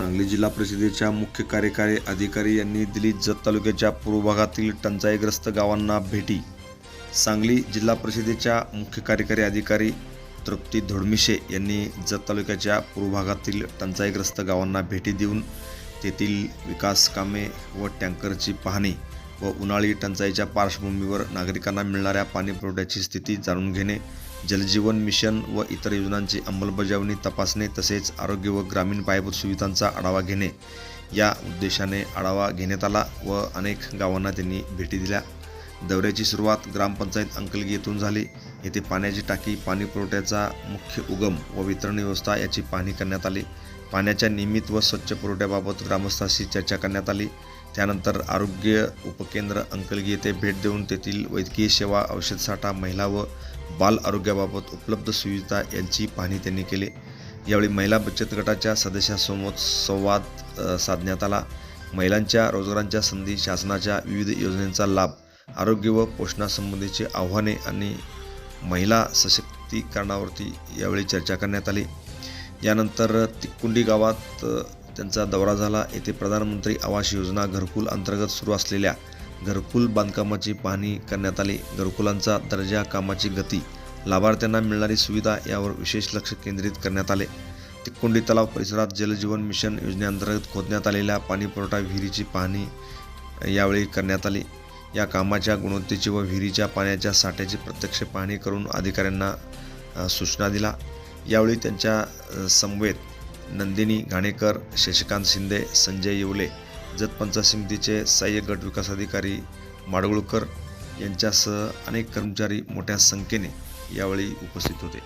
सांगली जिल्हा परिषदेच्या मुख्य कार्यकारी अधिकारी यांनी दिली जत तालुक्याच्या पूर्व भागातील टंचाईग्रस्त गावांना भेटी. सांगली जिल्हा परिषदेच्या मुख्य कार्यकारी अधिकारी तृप्ती धोडमिशे यांनी जत तालुक्याच्या पूर्व भागातील टंचाईग्रस्त गावांना भेटी देऊन तेथील विकास कामे व टँकरची पाहणी व उन्हाळी टंचाईच्या पार्श्वभूमीवर नागरिकांना मिळणाऱ्या पाणीपुरवठ्याची स्थिती जाणून घेणे जलजीवन मिशन व इतर योजनांची अंमलबजावणी तपासणे तसेच आरोग्य व ग्रामीण पायाभूत सुविधांचा आढावा घेणे. या उद्देशाने आढावा घेण्यात आला व अनेक गावांना त्यांनी भेटी दिल्या. दौऱ्याची सुरुवात ग्रामपंचायत अंकलगी येथून झाली. येथे पाण्याची टाकी पाणी पुरवठ्याचा मुख्य उगम व वितरण व्यवस्था याची पाहणी करण्यात आली. पाण्याच्या नियमित व स्वच्छ पुरवठ्याबाबत ग्रामस्थांशी चर्चा करण्यात आली. त्यानंतर आरोग्य उपकेंद्र अंकलगी येथे भेट देऊन तेथील वैद्यकीय सेवा औषधसाठा महिला व बाल आरोग्याबाबत उपलब्ध सुविधा यांची पाहणी त्यांनी केली. यावेळी महिला बचत गटाच्या सदस्यांसमोर संवाद साधण्यात आला. महिलांच्या रोजगारांच्या संधी शासनाच्या विविध योजनांचा लाभ आरोग्य व पोषणासंबंधीची आव्हाने आणि महिला सशक्तीकरणावरती यावेळी चर्चा करण्यात आली. यानंतर तिकुंडी गावात त्यांचा दौरा झाला. येथे प्रधानमंत्री आवास योजना घरकुल अंतर्गत सुरू असलेल्या घरकुल बांधकामाची पाहणी करण्यात आली. घरकुलांचा दर्जा कामाची गती लाभार्थ्यांना मिळणारी सुविधा यावर विशेष लक्ष केंद्रित करण्यात आले. तिकोंडी तलाव परिसरात जलजीवन मिशन योजनेअंतर्गत खोदण्यात आलेल्या पाणीपुरवठा विहिरीची पाहणी यावेळी करण्यात आली. या कामाच्या गुणवत्तेची व विहिरीच्या पाण्याच्या साठ्याची प्रत्यक्ष पाहणी करून अधिकाऱ्यांना सूचना दिला यावेळी त्यांच्या समवेत नंदिनी घाणेकर शशिकांत शिंदे संजय येवले जत पंचायत समितीचे सहाय्यक गट विकास अधिकारी माडगुळकर यांच्यासह अनेक कर्मचारी मोठ्या संख्येने यावेळी उपस्थित होते.